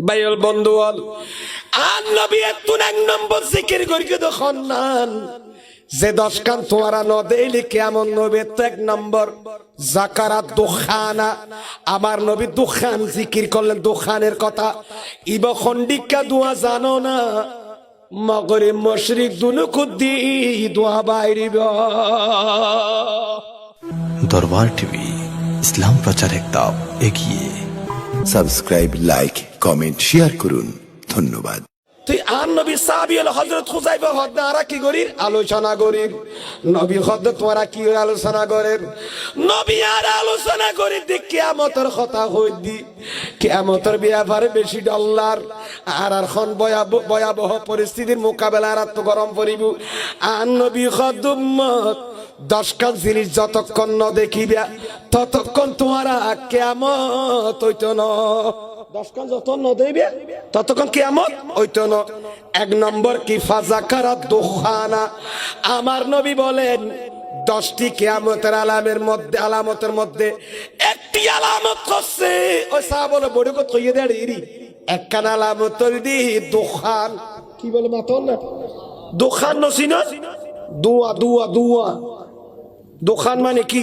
বাইল বন্ধু হল আর নবী এতুন এক নম্বর জিকির করি তো খন্নান যে দশ কান তোমারা ন দেইলি কেমন নবী তো এক নম্বর। জাকারা দুখানা। আমার নবী দুখান জিকির করলেন দুখানের কথা। ইব খন্ডিকা দুয়া জানো না? মগরে মশরিক দুনু কুদ্দি দুয়া বাইরিব। দরবার টিভি ইসলাম প্রচারের দাও এগিয়ে। Subscribe like. কমেন্ট শেয়ার করুন। ধন্যবাদ। তুই আর নবী সাহাবি হল হজরত খুজাইবা হদ আরা কি করির আলোচনা করির নবী হদ তোরা কি আলোচনা করেন নবী আর আলোচনা করি দি কেয়ামতের কথা হই দি কেয়ামতের ব্যাপারে বেশি ডল্লার আর আর খন ভয়াবহ ভয়াবহ পরিস্থিতির মোকাবেলা আর তো গরম পড়িব আর নবী হদ উম্মত দশকান জিনিস যতক্ষণ ন দেখিবা ততক্ষণ তোমারা কেয়ামত হইতো না। দশক্ষণ যত ন দেবে ততক্ষণ কেমন ওইতো না এক নম্বর কি ফাজা খারা দোখানা। আমার নবী বলেন দশটি কেয়ামতের আলামের মধ্যে আলামতের মধ্যে একটি আলামত করছে ওই সাহা বলে বড় কত হইয়ে দেয় ইরি একখান আলামত দি দোখান। কি বলে মাতন না দোখান নসিন দুয়া দুয়া দুয়া। দোকান মানে কি?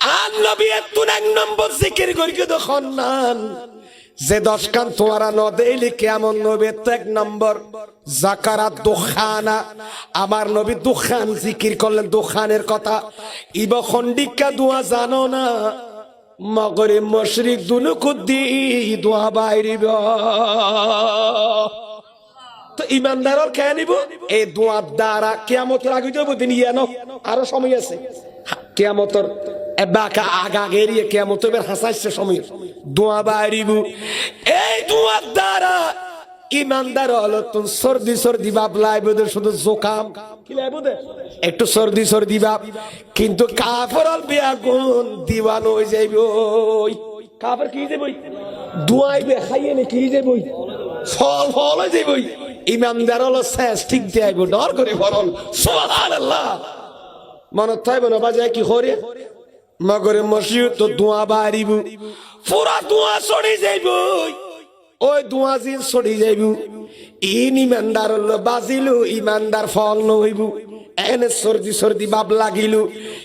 আর নবী এতুন এক নম্বর জিকির করি কিন্তু খন্নান যে দশ কান তোমারা ন দেইলি কেমন নবী তো এক নম্বর। জাকারা দোখানা। আমার নবী দুখান জিকির করলেন, দুখানের কথা। ইব খন্ডিকা দুয়া জানো না? মগরে মশরিক দুনু কুদ্দি দুয়া বাইরিব। ইমানদারর খেয়ে নিব? এই দোয়ার দ্বারা কেয়ামতের আগে যাব দিন ইয়ে নো আরও সময় আছে। কেয়ামতর? একটু সর্দি সর্দি বাপ কিন্তু কাফর অল বিয়াগুন দিওয়ান হয়ে যাইব। কাফর কি খাইয়ে নে, কি যাবই ফল ফল হয়ে যাবই ইমানদার হলো শেষ, ঠিক যাইব ডর করে ফরল সুবহানাল্লাহ। মনে থাইব না বাজায় কি করে মগরে মসিউ তো ধোঁয়া বাড়িব পুরা ধোঁয়া সরে যাইব। ওই ধোঁয়া জিন সরে যাইব। ইন ইমানদার হলো বাজিলু, ইমানদার ফল নইব এনে সর্দি সর্দি বাপ লাগিল।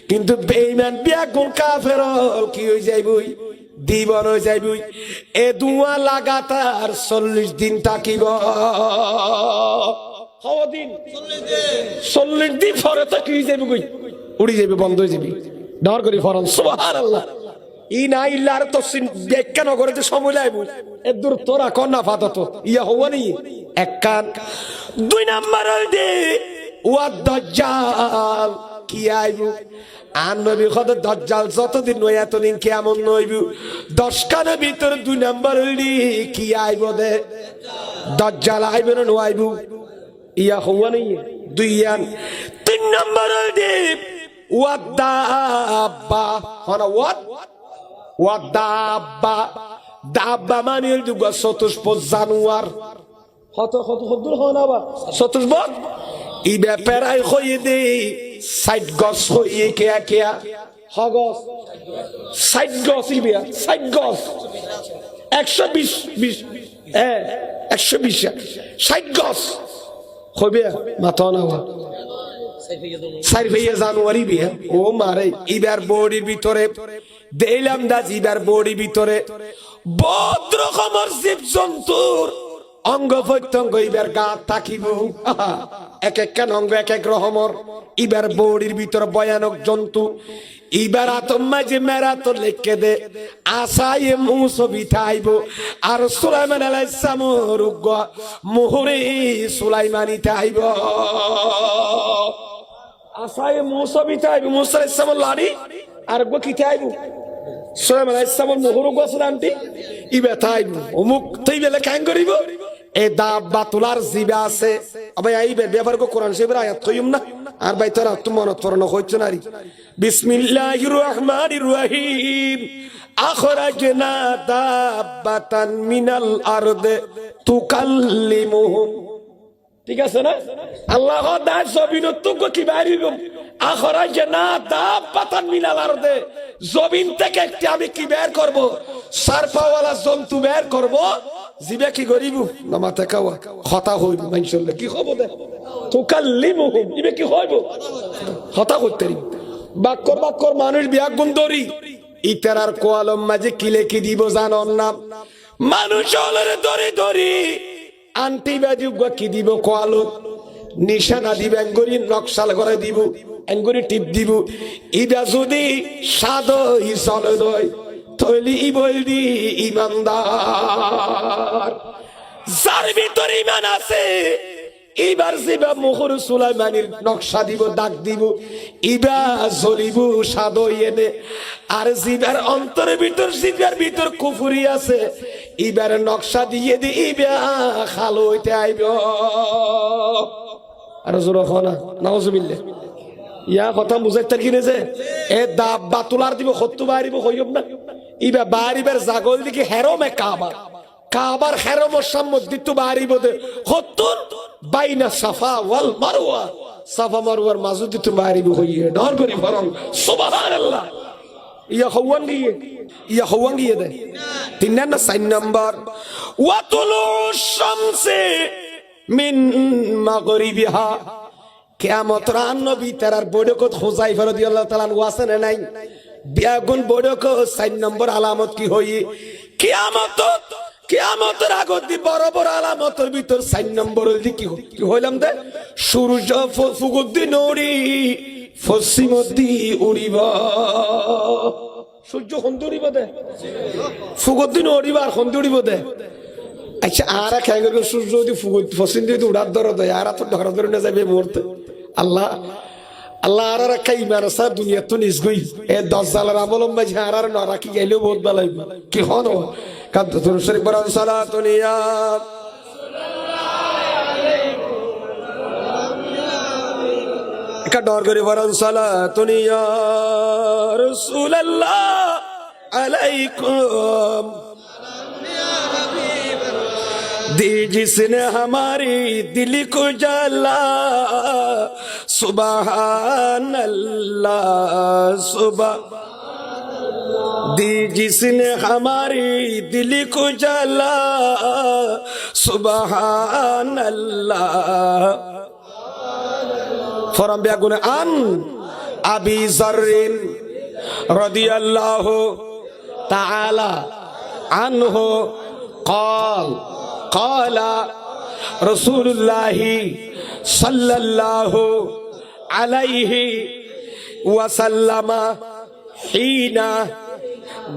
কিন্তু বেইমান বিয়া গুণ কাফের কি হয়ে যাইবই? দিবন হয়ে যাইবই এ ধোঁয়া লাগাতার চল্লিশ দিন থাকিব। চল্লিশ দিন পরে তো কি হয়ে যাবে কই? উড়ি যাবে বন্ধ হয়ে যাবে ডর করি ফরন সুবাহান আল্লাহ ই না ইল্লার তো ব্যাখ্যা নগরে যে সময় লাগবে এ দূর তোরা কন্যা ফাদত ইয়া হওয়া নি এক কান। দুই নাম্বার দে ওয়া দজ্জাল, কি আইব? আর নবী কত দজ্জাল যতদিন নয় এতদিন কেমন নইব? দশ কানের ভিতর দুই নাম্বার হইলি কি আইব দে? দজ্জাল আইব না নোয়াইব? ইয়া হওয়া নেই দুই ইয়ান। তিন নম্বর দে ওয়াদাব্বা হনা ওয়াত ওয়াদাব্বা দাব্বা মানে যুগ চতুষ্প জানুয়ার। কত কত কত হন আবার। চতুষ্প ই হইয়ে দে সাইড গছ হইয়ে কেয়া কেয়া। হগস সাইড গছ ইবিয়া সাইড গছ। একশো বিশ বিশ। হ্যাঁ একশো বিশ। ষাট গছ। হইবে মাথা না সাইড ভাইয়া জানুয়ারি বিয়া। ও মারে ইবার বডির ভিতরে। দেইলাম দাস ইবার বডির ভিতরে। বহুত রকমের জীব জন্তুর অঙ্গ প্রত্যঙ্গ ইবার গা থাকিব। এক এক কেন অঙ্গ, এক এক রকমের ইবার বডির ভিতরে ভয়ানক জন্তু। ইবার আতম মাঝে মেরা তো লেখকে দে। আশায় মুস বিঠাইব আর সুলাইমান আলাইসামর মুহুরে সুলাইমানি তাইব আশায় মুসা বিঠাইব মুসা ইসলামর লাড়ি আর গো কি তাইব সুলাইমান আলাইসামর মুহুর গো সুলামটি ইবে তাইব অমুক তাই বেলে কাং করিব এ দাব্বা তোলার জিবা আছে। আবে এই বে- ব্যবহার কোরআন শিবের আয়াত কইম না? আর ভাই তোরা তুমি মনত পড়ানো হইছো নারী বিসমিল্লাহির রহমানির রহিম ঠিক আছে না? আল্লাহ জমিন মিনাল থেকে একটি আমি কি বের করব? সারপাওয়ালা জন্তু বের করব? জিবে কি করিব নামাতে কাওয়া হতা হইব মাইনসলে কি হব দে তুকাল্লিমুহুম ইবে কি হইব হতা করতে মানুষ বিয়া গুন্দরি ইতারার কোয়ালম মাঝে কিলে কি দিব জানন না মানুষ ধরে ধরি আন্টিবায়োটিক কি দিব কোয়ালো নিশানা দিব এঙ্গুরি নকশাল করে দিব এঙ্গুরি টিপ দিব ইটা যদি সাদ হিসল দয় তৈলি বলদি ইমানদার। যার ভিতরে ইমান আছে এইবার যেবা মোহর সুলাইমানির নকশা দিব, দাগ দিব ইবা জ্বলিব সাদ এনে। আর জিবার অন্তরের ভিতর জিবার ভিতর কুফুরি আছে ইবার নকশা দিয়ে দি ইবা খালো হইতে আইব। আর জোর না নাওজুবিল্লাহ ইয়া কথা বুঝাই তার কিনে যে? এ দাব বাতুলার দিব সত্তু বাড়িব হইব না। ইবা বাড়িবার জাগল দিকে হেরমে কাবা। কাবার হেরমর সম্মতিত্ব বাড়িব দে সত্তর বাইনা সাফা ওয়াল মারওয়া। সাফা মারওয়ার মাঝে দিতে বাড়িব হইয়ে ডর করি বরং। সুবহানাল্লাহ। ইয়া হওয়ান গিয়ে। ইয়া হওয়ান গিয়ে দে। তিন না সাইন নাম্বার। ওয়াতুলু শামসে মিন মাগরিবিহা। কেয়ামত রান নবী, তারার বৈঠকত হোজাই ফেরত আল্লাহ তালান ওয়াসে না নাই? বিয়াগুন বৈঠক চার নম্বর আলামত কি হই? কেয়ামত কেয়ামতের আগত বড় বড় আলামতের ভিতর চার নম্বর কি কি হইলাম দে? সূর্য ফ- ফুগুদ্দি নড়ি পশ্চিমদ্দি উড়িব। সূর্য সন্ধি উড়িব দে? ফুগুদ্দি নড়িব আর সন্ধি উড়িব দে? আচ্ছা আর খেয়ে গেল, সূর্য যদি ফুগুদ পশ্চিম দিয়ে উড়ার ধরো দেয় আর তো ধরা ধরে না যাবে মুহূর্তে? আল্লাহ আল্লাহ আর একটা ইমান আছে দুনিয়া তো নিজ গই এ দশ জালের অবলম্বন আর আর নরা কি গেলেও বহুত ভালো হইব। কি হন কাদ তোর শরীফ বরান সালাতুনিয়া একটা ডর করে বরান সালাতুনিয়া রাসূলুল্লাহ আলাইকুম दी जिसने हमारी दिल को जला सुबह सुबह दी जिसने हमारी दिल को जला सुबह अल्लाह फरम ब्यागुन अन अभी जर्रिन रदी अल्लाह ताला अन हो कौल कौला रसूलुल्लाही সাল্লাল্লাহু আলাইহি ওয়াসাল্লামা হিনা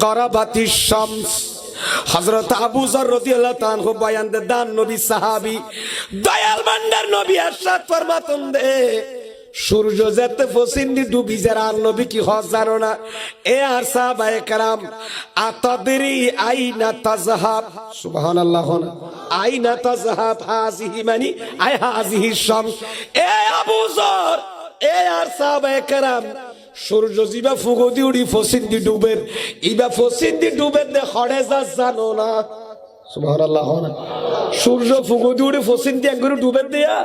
গরাবাতি শামস। হজরত আবু জর রাদিয়াল্লাহু তাআলা তানহু বায়ান দে দান নবী সাহাবী, দয়াল বান্দার নবী আশাত ফরমাতুন দে। সূর্য যেতে ফসিন্দি ডুবি যারা নবী কি হজ জানো না? এ আর সাহাবায়ে কারাম, আতাদেরি আইনা তাজহাব। সুবহানাল্লাহ না। আইনা তাজহাব হাজিহি মানি, আই হাজিহি সম এ আবু জর, এ আর সাহাবায়ে কারাম, সূর্য জিবা ফুগদি উড়ি ফসিন্দি ডুবে ইবা ফসিন্দি ডুবে দে হড়ে যা জানো না। সুবহানাল্লাহ না। সূর্য ফুগদি উড়ি ফসিন্দি একগুরু ডুবে দেয়া।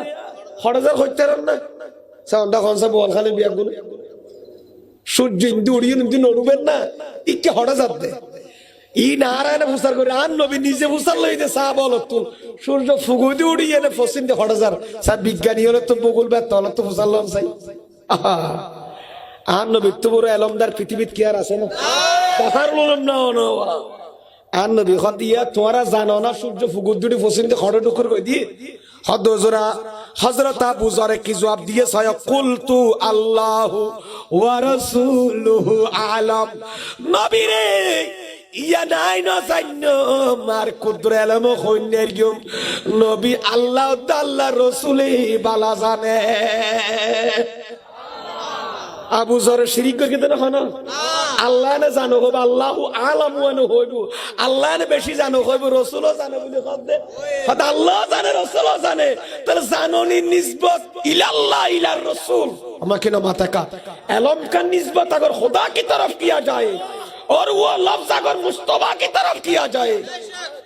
হড়ে যা হইতে না। সাউন্ডা? খনসা বল খালি বিয়া গুলো সূর্য ইন্দি উড়িয়ে ইন্দি নড়ুবেন না ইকে হড়ে যাতে ই নারায়ণ ফুসার করে, আর নবী নিজে ফুসার লইতে চা বল তুল সূর্য ফুগুদি উড়িয়ে এনে ফসিন দিয়ে হড়ে যার বিজ্ঞানী হলে তো বগুল ব্যর্থ তো ফুসার লন চাই। আর নবী তো বড় এলমদার, পৃথিবীত কি আর আছে না? তাহার ললম না আর নবী হদ দিয়া, তোমরা জানো না, সূর্য ফুগুর দুটি ফসিন দিয়ে খড়ে ডুকুর কই দিয়ে? হদ হযরত আবু জরে কি জবাব দিয়ে ছয় কুলতু আল্লাহ ওয়া রাসূলুহু আলাম। নবী নবী আল্লাহ আল্লাহ রসুলে বালা জানে। আবু জর শিরিক করে কেন না আল্লাহ নে জানো হইব আল্লাহ আলামু আনো হইব আল্লাহ নে বেশি জানো হইব রসুলও জানে বলে কদে হয়তো আল্লাহ জানে রসুলও জানে তাহলে জাননি নিসবত ইলাল্লাহ ইলার রসুল আমাকে না माता का एलम का निस्बत अगर खुदा की तरफ किया जाए और वो लफ्ज अगर मुस्तफा की तरफ किया जाए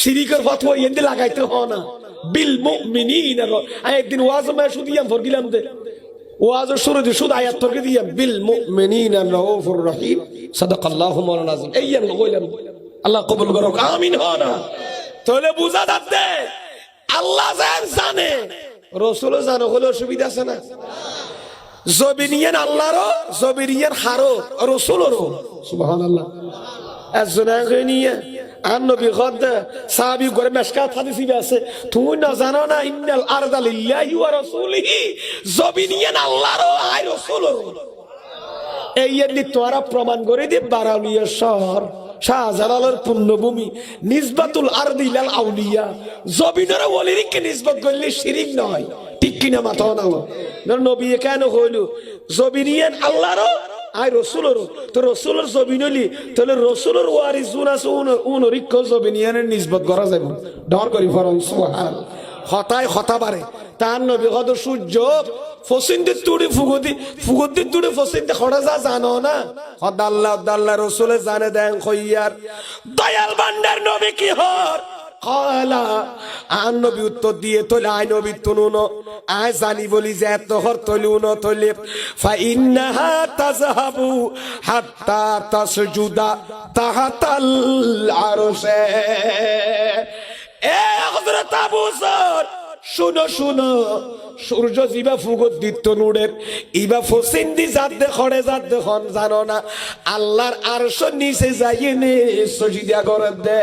শিরিকের ফতোয়া এন্দি লাগাইতে হয় না। বিল মুমিনিন একদিন ওয়াজ মে শুধু ইয়াম ফরগিলাম দে। ওয়াজ শুরু দি শুধু আয়াত ফরগে দিয়াম। বিল মুমিনিন রাউফুর রহিম। সাদাকাল্লাহু মাওলানা আযীম এই কইলাম। আল্লাহ কবুল করুক। আমিন হ না। তাহলে বুঝা যাচ্ছে, আল্লাহ জানে, রসুলও জানো, হলে অসুবিধা আছে না। জবিনিয়ান আল্লাহরও, জবিনিয়ান হারো রসুলেরও। সুবহানাল্লাহ। একজনে নিয়ে আর নবী এমনি তোরা প্রমাণ করে বারাউলিয়া শহর, শাহজালালের আরদিলাল আউলিয়া। জবিনের ওলিরিককে নিসবত করলে শিরিক নয়, ঠিক কিনা মাথা নবী কেন হইল জবিনিয়ান আল্লাহরও আই রসুলেরও তো রসুলের জবিন হলি, তাহলে রসুলের ওয়ারি জুন আছে, উন রিক্ষ জবিনিয়ানের নিসবত করা যাবে ডর করি ফরম সুহান হতায় হতা পারে তার নবী কত সূর্য তুড়ি তুড়ি ফসিন্দে যা জানো না? হদাল্লাহ হদাল্লাহ রসুলে জানে দেন খইয়ার দয়াল বান্ডার নবী কি হর? কলা আন নবী উত্তর দিয়ে তোলে আই নবী তুনুন আয় জানি যে এত হর তলি উন তলে। ফা ইন্নাহা তাজহাবু হাত্তা তাসজুদা তাহাতাল আরশে। এ হযরত আবু যর শুনো শুনো। সূর্য জিবা ফুগত দিত নুড়ের ইবা ফসিন্দি জাত দে খড়ে জাত দে খন জানো না। আল্লাহর আরশ নিচে যাইয়ে নে সজিদা করে দে।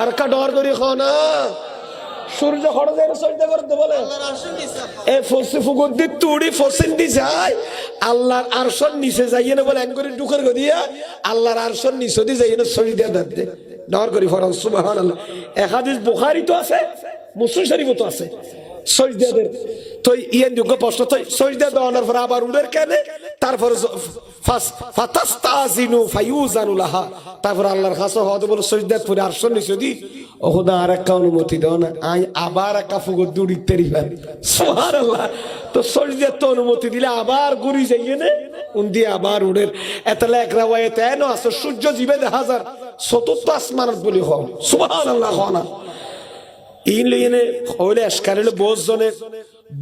আর কা ডর করি খনা সূর্য যায় সজিদা করে দে বলে। এ ফসি ফুগত দি তুড়ি ফসিন্দি যায়। আল্লাহর আরশর নিচে যাইয়ে না বলে এঙ্গরি ডুকের গদিয়া। আল্লাহর আরশর নিচে দি যাইয়ে না সজিদা দে। ডর করি ফরান সুবহানাল্লাহ। এক হাদিস বুখারী তো আছে, মুসলিম শরীফ তো আছে। সজদাদের তো ইয়ান যোগ্য প্রশ্ন তো সজদা দেওয়ানোর পর আবার উড়ের কেনে? তারপর ফাতাস্তাজিনু ফায়ুজানু লাহা। তারপর আল্লাহর কাছে হতে বলে সজদাত পরে আর শুনি যদি, ও খোদা আর একটা অনুমতি দাও না। আই আবার একটা ফুগর দৌড়ি তেরি পাই সুবহানাল্লাহ। তো সজদাত তো অনুমতি দিলে আবার ঘুরি যাইয়ে নে। উন্দি আবার উড়ের। এতলে এক রাওয়ায়াতে এনো আছে, সূর্য জীবে যার চতুর্থ আসমানত বলি হও সুবহানাল্লাহ হনা। ইনলে ইনে হইলে এসকারিলে বহুত জনে,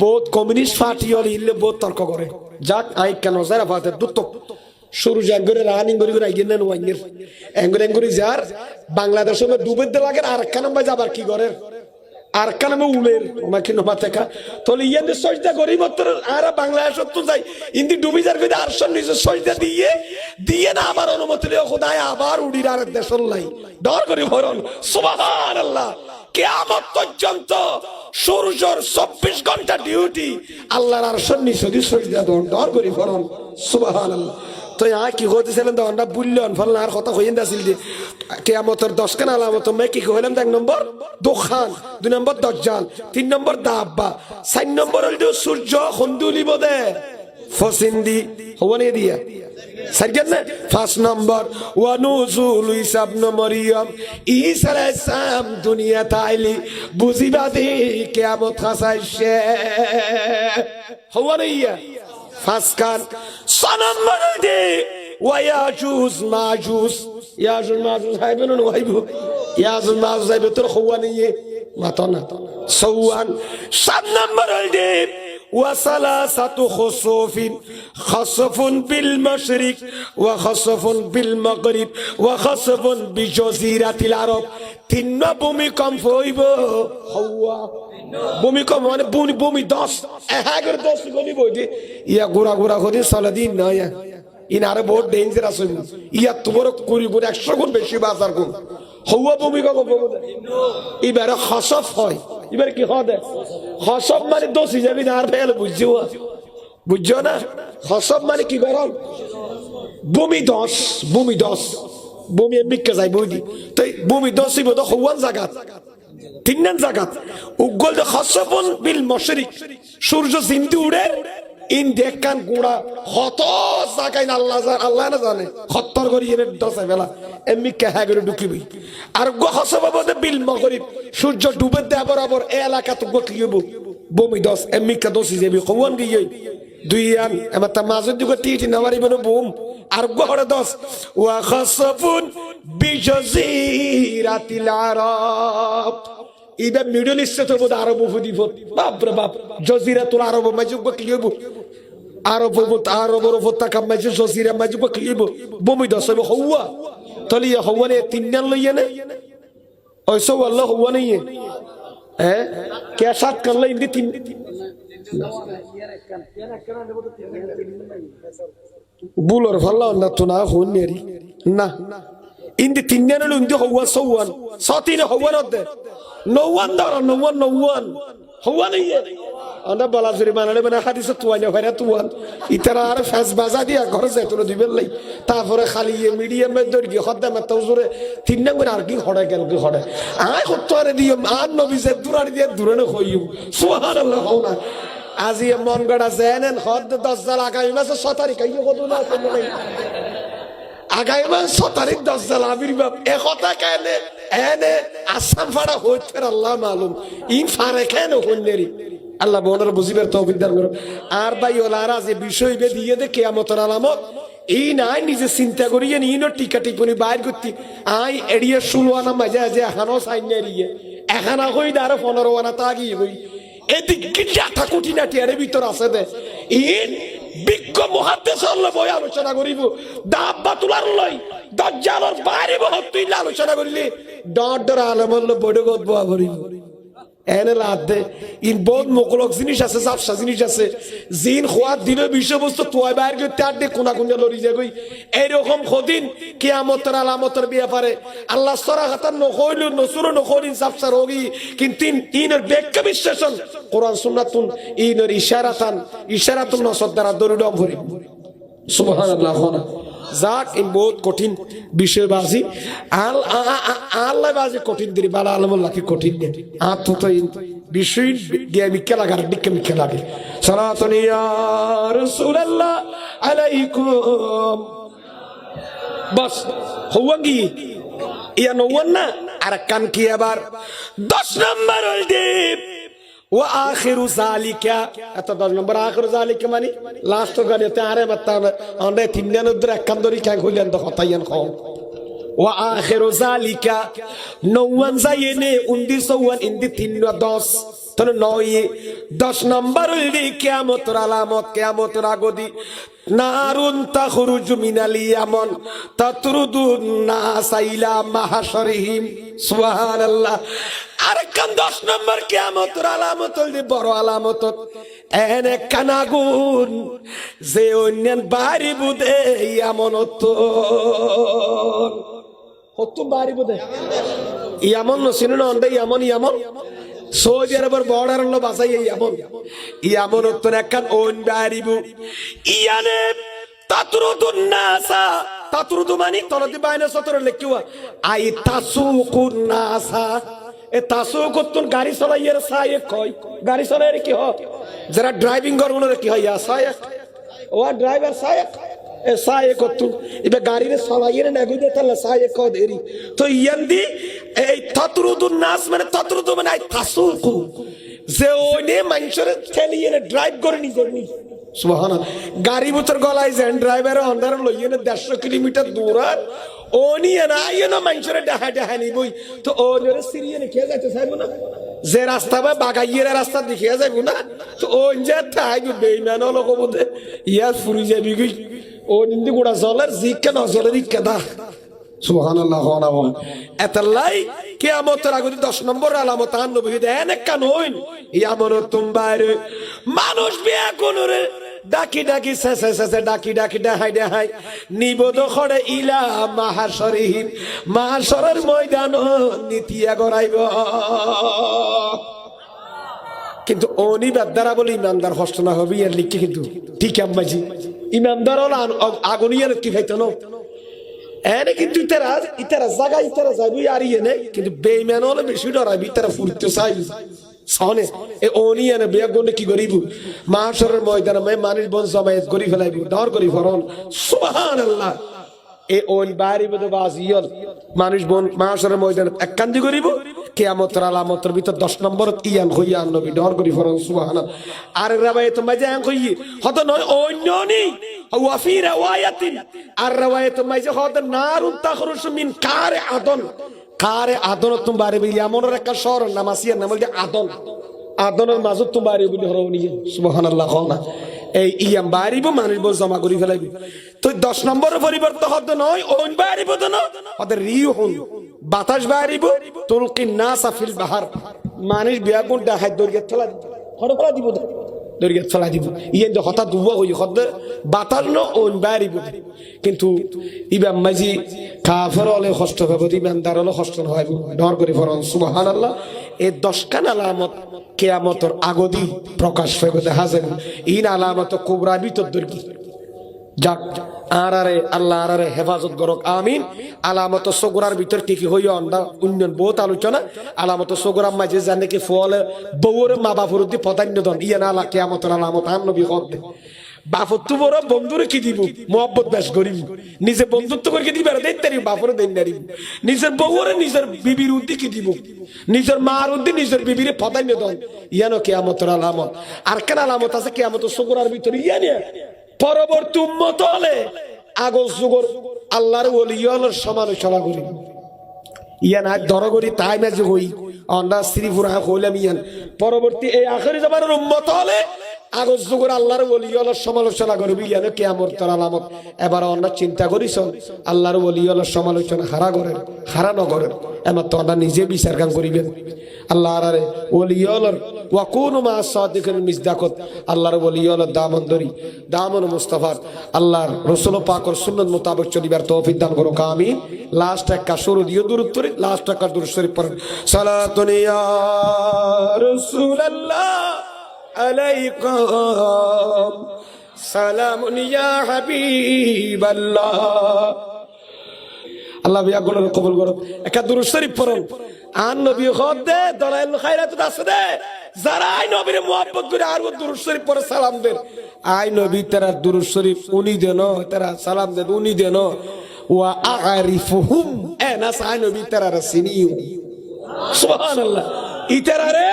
বহুত কমিউনিস্ট পার্টি হলে ইনলে বহুত তর্ক করে। যাক, আই কেন যারা ফাতে দুত। শুরু জাঙ্গরে রানিং করি করে আইগেন না ওয়াইনের এঙ্গুর এঙ্গুরি যার বাংলাদেশ ডুবে দে লাগে আর কানাম যাবার কি করে? আর কানামে উলের ওমাকে নমা থেকে তাহলে ইয়ান সজদা গরিব আর বাংলাদেশ তো যাই। ইন্দি ডুবি যার কইতে আর সন নিজে সজদা দিয়ে দিয়ে না আমার অনুমতি লিও খোদায় আবার উড়ির আর দেশল নাই। ডর করি ভরণ। সুবহানাল্লাহ। কেয়ামত পর্যন্ত সূর্যর চব্বিশ ঘণ্টা ডিউটি আল্লাহর আর সন্নি সদি সরিয়া দন, ডর করি ফরন সুবাহান তো কি হতেছিলেন তো আমরা বুললেন ফলন আর কথা হইন দাছিল যে কেয়ামতের দশ খান আলামত, মে কি কইলাম এক নম্বর? দোকান দুই নম্বর দজ্জাল, তিন নম্বর দাব্বা, চার নম্বর হল সূর্য খন্দুলিব দে। ফসিন্দি, হওয়ানে দিয়া। সাইকেল না? ফার্স্ট নম্বর কিয়ামত ইয়া। ফার্স্ট কান সনম্বর দে ওয়ায়াজুজ মাজুজ ইয়াজুজ মাজুজ হাইবেন নহাইবু ইয়াজুজ মাজুজ হাইবে তোর হওয়ানে ইয়ে মাতনা সওয়ান সাত নম্বর দে وثلاثة خسوف خسف بالمشرق وخسف بالمغرب وخسف بجزيرة العرب তিন ভূমিকম্প হইব হওয়া ভূমিকম্প মানে ভূমি ভূমি দশ এগারো দশ গলি বইতে ইয়া গোড়া গোড়া করে সালা দিন না ইয়া ইন আরে বহুত ডেঞ্জারাস হইব ইয়া তোমার কুড়ি গুণ একশো গুণ বেশি বাজার গুণ হওয়া ভূমিকা এবারে হসফ হয় এবারে কি হদ হসব মানে দোষী যাবি না, আর ফেল বুঝছ? বুঝছ না? হসব মানে কি গরম ভূমি দশ ভূমি দশ ভূমি এমনিকে যাই বুঝি তাই ভূমি দশ ইব তো হওয়ান জাগাত তিন জাগাত। উগল হসবন বিল মশরিক। সূর্য সিন্ধু উড়ে ইন দেখান গুড়া হত জাগাইন আল্লাহ আল্লাহ না জানে। হত্তর করি এর দশে বেলা, এমনি কেহা করে ঢুকিবি। আর গো হসবাব দে বিল মগরিব, সূর্য ডুবে দে বরাবর এ এলাকা তো গো কিয়ব ভূমি দশ, এমনি কা দোষী যাবি হওয়ান গিয়ে দুই আন, এবার তার মাঝের দিকে টিটি নামারি বেনো বুম। আর গহরে দশ, ওয়া খাসাফুন বিজজিরাতিল আরব। ইবে মিডল ইস্টে তো বোধ আরব উপদ্বীপ বাপ রে বাপ, জজিরাতুল আরব, মাঝে গো কিয়ব আরব উপত আরব উপত্যকা মাঝে জজিরা মাঝে গো কিয়ব বমি দশ হইব হওয়া তলি হওয়া নে তিন দিন লইয়া নে ওইসো আল্লাহ হওয়া নেই হ্যাঁ কে সাত কানলে ইন্দি তিন বুলর ফল্লা না তো না হন নেরি না ইন্দি তিন্নানো ইন্দি হওয়া সৌয়ান সতিনে হওয়ান অদ্দে নৌয়ান দর নৌয়ান নৌয়ান হওয়া নেই আমরা বলা জুরি মানালে মানে হাদিসে তুয়াইনে হয় না তুয়ান ইতারা আর ফেস বাজা দিয়া ঘরে যায় তোর দিবেন লাই তারপরে খালি মিডিয়ামে দৌড় গিয়ে হদ্দা মেতা উজুরে তিন নম্বর আর কি হড়ে কেন কি হড়ে আয় হত্যারে দিয়ে আর নবী যে দূরারি দিয়ে দূরে সুহান আল্লাহ হও না আজি মন গড়া জেনেন হদ দশ জাল আগামী মাসে ছ তারিখ কত না আগামী মাস ছ তারিখ দশ জাল আবির্ভাব এ কথা কেন? এনে আসাম ফাড়া হইতে আল্লাহ মালুম। ইন ফারে কেন হন্যেরি আল্লাহ বোনের বুঝিবার তৌফিক দান করো আর ভাই ওলা আর যে বিষয় বে দিয়ে দে কেয়ামতের আলামত। এই নাই নিজে চিন্তা করিয়ে নিয়ে টিকা টিপনি বাইর করতি। আই এড়িয়ে ষোলো আনা মাঝে যে হানো সাইন এড়িয়ে এখানা হই না আরও পনেরো আনা তাগিয়ে হই। এদিকে জাতা কুটি না টিয়ারে ভিতর আছে দে। ইন বিজ্ঞ মহাদেশ বই আলোচনা করিব। দাব্বা তুলার লই দজ্জালর বাইরে বহত, তুই আলোচনা করিলি। ডর ডর আলমল্ল বড় গদ করিব। এনে লাদে ইন বহুত মোকলক জিনিস আছে জাপসা জিনিস আছে। জিন খোয়ার দিনের বিষয়বস্তু তোয় বাইর করতে আর দে কোনা কোনা লড়ি যায় গই এইরকম খদিন কিয়ামতের আলামতের ব্যাপারে আল্লাহ সরা হাতার নকইল নসুর নকইল জাপসা রোগী কিন্তু ইন- ইনের ব্যাখ্যা বিশ্লেষণ কোরআন সুন্নাতুন ইনের ইশারাতান ইশারাতুন নসদ দ্বারা দরিডম ভরি যাক ইন বহুত কঠিন বিষয়বাজি আল আ- আ- আল্লাহ বাজি কঠিন দিরি বালা আলমুল্লাহকে কঠিন দে আত তো ইন বিষয় গিয়ে মিকে লাগার দিকে মিকে লাগে। সালাতুন ইয়া রাসূলুল্লাহ আলাইকুম। বাস হওয়াঙ্গি ইয়া নওয়ান না আর কান কি আবার? দশ নম্বর ওই দ্বীপ ও আখিরু জালিকা এত দশ নম্বর আখিরু জালিকা মানে লাস্ট গাড়িতে আরে বাত্তা আমরা তিন দিন উদ্র একখান ধরি ক্যাং হইলেন তো হতাইয়ান খাও ও আখিরু জালিকা নওয়ান নে উন্দি সওয়ান ইন্দি তিন দশ। তাহলে নয়। দশ নম্বর হইলি কেয়ামতর আলামত কেয়ামতর আগদি। নারুন মিনাল মাহাশরিহিম। সুবহানাল্লাহ। দশ নম্বর কেয়ামতর আলামত হইলি বড় আলামত। এনে কানাগুন যে অন্যান বাড়ি বুদে ইয়ামনত। হতো বাড়ি বুদে? ইয়ামন নসিন নন্ডে ইয়ামন ইয়ামন। সৌদি আরবের বর্ডার হলো বাসাই ইয়ামন ইয়ামন উত্তর একখান ওন বাড়িবু ইয়ানে তাতরুদুন নাসা তাতরুদু মানে তলতি বাইনে সতর লেখিওয়া আই তাসুকুন নাসা এ তাসুক উত্তর গাড়ি চলাইয়ের সায়েক কয় গাড়ি চলাইয়ের কি হয় যারা ড্রাইভিং করব কি হয় ইয়া সায়েক ও ড্রাইভার সায়েক এ সায়ে কত্তু। ইবে গাড়িরে সলাইয়ের না গুদে তাহলে সায়ে ক দেরি তো ইয়ান্দি, এই তাতরুদুন নাস মানে তাতরুদু মানে আই তাসুকু। যে ওনে মানুষের ঠেলিয়ে ড্রাইভ করে নি। করনি সুবহানাল্লাহ। গাড়ি বুতর গলায় যেন ড্রাইভার অন্ধার লইয়ে না দেড়শো কিলোমিটার দূরার ও নিয়ে না আইয়ে না মানুষের ডাহা ডাহা নিবই। তো ও সিরিয়ে খেয়ে যাইতে চাইব না? যে রাস্তা বা বাগাইয়ের রাস্তা দেখিয়া যাইব না, তো ও যে তাই বেইমান হলো কবতে ইয়ার ফুরি যাবি গই। ও নিন্দি গুড়া জলের জিকে ন, জলের ইকে দা দশ মানুষ বিয়া কোনরে ডাকি ডাকি শেষে শেষে ডাকি ডাকি ডাহাই ডাহাই নিবোধ খড়ে ইলা মাহাসরিহীন মাহাসরের ময়দান নীতিয়া গড়াইব কিন্তু অনিবার দ্বারা বলে ইমানদার হস্ত না হবে ইয়ার লিখছে কিন্তু। ঠিক আম্মাজি ইমানদার হল আগুনিয়ার কি খাইতো না? এনে কিন্তু ইতারা ইতারা জায়গা ইতারা যাবি, আর ইয়ে কিন্তু বেইমান হলে বেশি ডরাবি ইতারা ফুরতে চাই সনে এ অনিয়ানে বিয়া গনে কি করিব? মাহাসরের ময়দানে মে মানুষ বন জমায়েত করি ফেলাইব ডর করি ফরন। সুবহানাল্লাহ। এ ওন বাড়ি বদে বাজিয়ল মানুষ বন মাহাসরের ময়দানে একান্দি করিব। কিয়ামতের আলামতের ভিতর দশ নম্বর ইয়ান হইয়া নবী ডর করি ফরন, সুবহানাল্লাহ। আর রাবায়ে তো মাঝে আন কই হত নয় অন্য নেই ওয়াফি রাওয়ায়াতিন। আর রাওয়ায়াত মাঝে হত নারুন তাখরুসু মিন কারে আদন। কারে আদন তুমি বলি? এমন একটা শহর নাম আসিয়ার নাম আদন। আদনের মাজত তুমি বাড়ি বলি নিয়ে। না। এই ইয়াম বাড়িব মানুষ বল জমা করি ফেলাইব। তো দশ নম্বরের পরিবর্তন হতে নয়, ওন বাড়িব তো না ওদের রিউ হন। বাতাস বাড়িব তুলকি না সাফিল বাহার। মানুষ বিয়া কোন ডাহাই দরিয়া দিব। হড় দিব দরিয়া চলা দিব। ইয়ে হঠাৎ দুয়া হই হদ বাতাস ন ওন বাড়িব কিন্তু ইবাম মাঝি কাফর হলে কষ্ট হবে ইমানদার হলে কষ্ট হয়। ডর করে ফরন সুবহানাল্লাহ এই দশকান আলামত কেয়ামতর আগদি প্রকাশ হয়ে গেছে হাজেন ইন আলামত কুবরা ভিতর দর্গি যাক আর আরে আল্লাহ আর আরে হেফাজত করক, আমিন। আলামত সগুরার ভিতর কি কি হইয়া অন্ডা উন্নয়ন বহুত আলোচনা। আলামত সগুরার মাঝে জানে কি ফলে, বউর মা বাপুর দি পদান্য দন ইয়ে না আলা কেয়ামতর আলামত আন নবী হদ্দে বাপর তু বড় বন্ধুরে কি দিব? মোহাম্মত ব্যাস করিব নিজে বন্ধুত্ব করে দিবে আর দেন তারি বাপরে দেন নারিব নিজের বউরে নিজের বিবির উদ্দি কি দিব? নিজের মার উদ্দি নিজের বিবিরে পদান্য দন ইয়ানো কেয়ামতর আলামত। আর কেন আলামত আছে? কেয়ামত সগুরার ভিতরে ইয়া নিয়ে পরবর্তী উন্মত হলে আগস যুগর আল্লাহর ওলিয়লের সমালোচনা করি। ইয়ান। পরবর্তী এই আখরি জমানের উম্মত হলে আগজ যুগর আল্লাহর ওলিয়লের সমালোচনা করবি ইয়ান কেয়ামর তোর আলামত। এবার অন্য চিন্তা করিস আল্লাহর ওলিয়লের সমালোচনা হারা করেন, হারা নগরেন এবার তো অন্ডা নিজে বিচার কাম করিবেন। আল্লাহ আরে ওলিয়লের ওয়াকুন মা সাদিকের মিসদাকত। আল্লাহর ওলিয়লের দামন ধরি দামন মুস্তাফার। আল্লাহর রসুল পাকর সুন্নত মোতাবেক চলিবার তৌফিক দান করো আমি লাস্ট একটা শুরু দিয়ে দূরত্বরি লাস্ট একটা দূর শরীফ পড়েন। সালাতুন ইয়া রাসূলুল্লাহ। আলাইকুম। সালামুন ইয়া হাবিবাল্লাহ। আল্লাহ বিয়া গুলো কবুল করো একটা দুরুদ শরীফ পড়ুন। আন নবী খদ দে, দলাইল খায়রাত আছে দে। যারা আই নবীর মুহাব্বত করে আর দুরুদ শরীফ পড়ে সালাম দেন। আই নবী তারা দুরুদ শরীফ উনি দেন, তারা সালাম দেন, উনি দেন। ওয়া আরিফুহুম এ না আই নবী তারা সিনিউ সুবহানাল্লাহ। ইতারা রে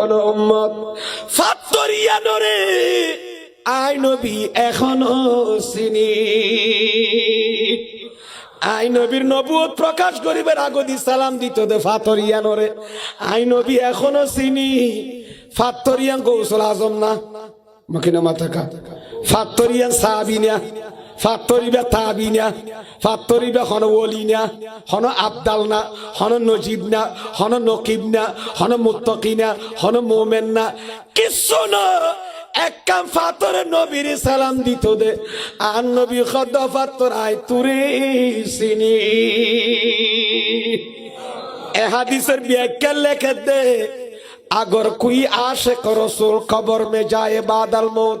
অন উম্মত। ফাত্তরিয়া নরে। আই নবী, এখনও চিনি। নবুয়ত প্রকাশ করিবার আগদি সালাম দিত দে ফাতরিয়ানরে আই নবী, এখনও চিনি। ফাতরিয়ান কৌশল আজম না। মাথাকা ফাতরিয়ান সাহাবিনা ফাতরিবা তাবিনা ফাতরিবা হন ওলিনা হন আবদাল না হন নজিব না হন নকিব না হন মুত্তকিনা হন মোমেন না। কিছু না এক কাম ফাতরে নবীর সালাম দিত দে। আর নবী খদ্দ ফাতর আয় তুরে সিনি এ হাদিসের ব্যাখ্যা লেখে দে। আগর কুই আশে রসুল খবর মে যায় বাদাল মত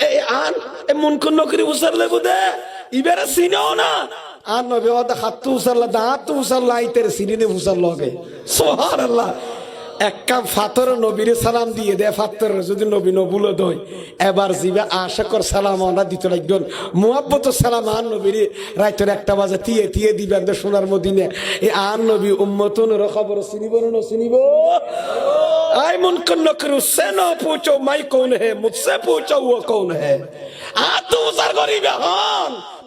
এ- আন এ মন কোন নকরি উসারলে বুদে ইবেরে সিনেও না? আর নবী হাত উসারলা, দাঁত উসারলা, আইতের সিনে উসারল হবে সোহার সুবহানাল্লাহ এক কাপ ফাতর নবীরে সালাম দিয়ে দেয় ফাতর, যদি নবী নবুলো দই এবার জিবে আশাকর সালাম আমরা দিতে লাগবেন। মোহাব্বত সালাম আর নবীরে। রাইতের একটা বাজে তিয়ে তিয়ে দিবেন তো সোনার মদিনে। এই আর নবী উম্মতনের খবর চিনিব না চিনিব আই মন কন্ন করু সে না পুছো মাই কৌন হে, মুঝসে পুছো ও কৌন হে। আ তু গরিবে হন।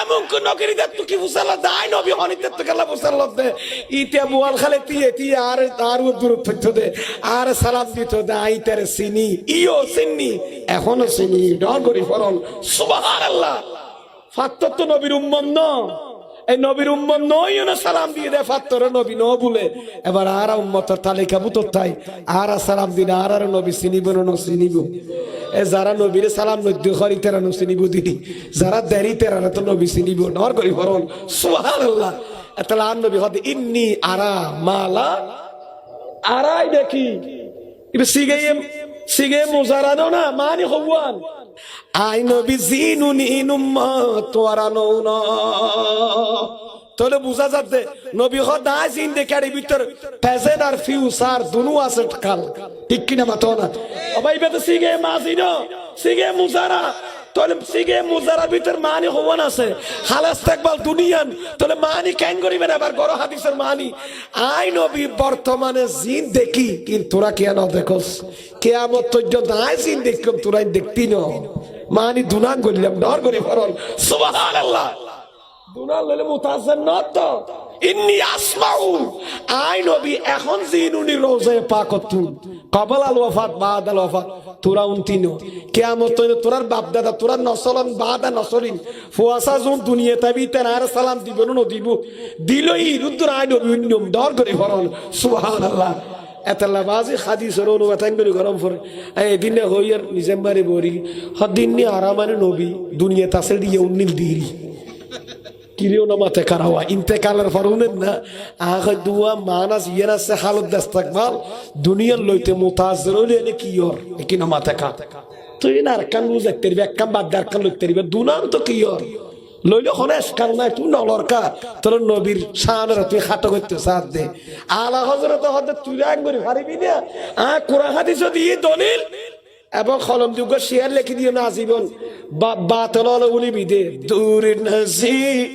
এমন কোন নকরি দে তুই কি বুসালা দাই নবী হনিতে তো গেলা বুসালা দে ইতে বুয়াল খালে তিয়ে তিয়ে আর আর দূর থাকতো দে। আর সালাম দিত, দে, আইতারে চিনি ইও চিনি এখনও চিনি ডর করি ফরন সুবহানাল্লাহ। ফাত্তত নবীর উম্মত ন। এই নবীর উম্মত নই না সালাম দিয়ে দে ফাত্তর নবী ন বলে। এবার আর উম্মতর তালিকা বুতর তাই আর সালাম দিন আর আর নবী চিনিব না চিনিব। এ যারা নবীরে সালাম নদ্য করি, তেরা চিনিব দিদি যারা দেরি, তেরা তো নবী চিনিব। নর করি ফরন সুবহানাল্লাহ। এতলা আর নবী হদ ইন্নি আরা মালা। আরাই দেখি। ইবে সিগে সিগে মোজারা দাও না মানি হওয়ান আই নবী জিনুনি উম্মত তোরা নও না তাহলে বুঝা যাচ্ছে নবী হদা জিন্দে ক্যারি ভিতর প্রেজেন্ট আর ফিউসার দুনু আছে কাল। ঠিক কিনা মাতো না? অবাই বেতে সিগে মাসিনো সিগে মুজারা। তাহলে সিগে মুজারা ভিতর মানি হওয়ান আছে। হালাস থাকবাল দুনিয়ান। তাহলে মানি কেন করিবেন আবার? গড় হাদিসের মানি। আই নবী, বর্তমানে জিন দেখি, কিন্তু তোরা কেন দেখোস। কেয়ামত তৈর্য দায় জিন দেখলাম তোরাই দেখতি ন। মানি দুনান করিলাম ডর করি ফরল। সুবহানাল্লাহ। দুনান ললে মুতাসের নত তো। ইন্নি আসমাউ। আই নবী, এখন জিনুনি রোজে পাকতুন কবল আল ওয়াফাত বাদ আল ওয়াফাত তোরা উনতিনো কিয়ামত তোরার বাপ দাদা তোরার নসলন বাদা নসলিন। ফুয়াসা জুন দুনিয়া তাবি তেন আর সালাম দিব না দিব। দিলই রুদ্র আই নবী উন্নম ডর করে ফরল সুবহানাল্লাহ। এতলা বাজি হাদিসের অনুবাদ করে গরম ফরে এই দিনে হইয়ার ডিসেম্বরে বরি, হদিনে আরামানে নবী, দুনিয়া তাসে দিয়ে উন্নিল দিরি কিরিও না মাতে কারাওয়া। ইন্তেকালের ফরুনের না। আহ দুয়া মানাস ইয়ানাসে হালত দাস্তাকবাল দুনিয়ার লইতে মুতাজর হইলে এনে কি ওর? কি না মাতে কা তুই না আরকান বুঝ দেখতে পারবি একখান বাদ দিয়ে আরকান লইতে পারবি। দুনাম তো কি ওর? লইলে হনে এসকাল নাই, তুই নলর কা তোর নবীর শানের তুই খাটো করতে সাথ দে। আলা হজরত হতে তুই রাগ করে পারিবি না? আ, কোরআন হাদিস দিয়ে দলিল। এবং কলম যুগ শেয়ার লিখে দিও না জীবন। বাতল উলি বিদে দূর নজি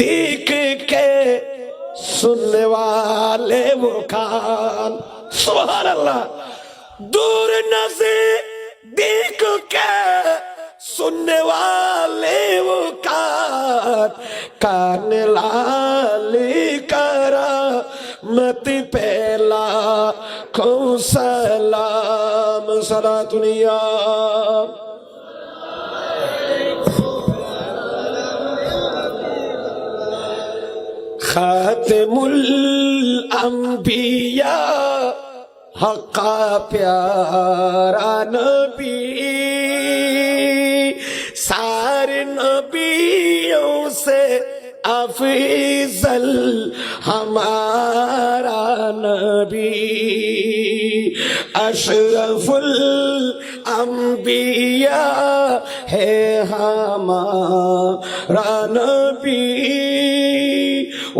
देख के सुनने वाले वो कान सुभान अल्लाह दूर नजर देख के सुनने वाले वो कान कान लाली करा मत पहला को सलाम सला दुनिया خاتم الانبیاء حقا پیارا نبی سارے نبیوں سے افضل ہمارا نبی، اشرف الانبیاء ہے ہمارا نبی۔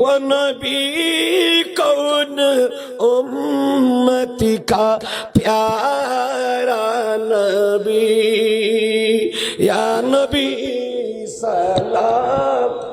ونبي كون امتی کا پیارا نبی یا نبی سلام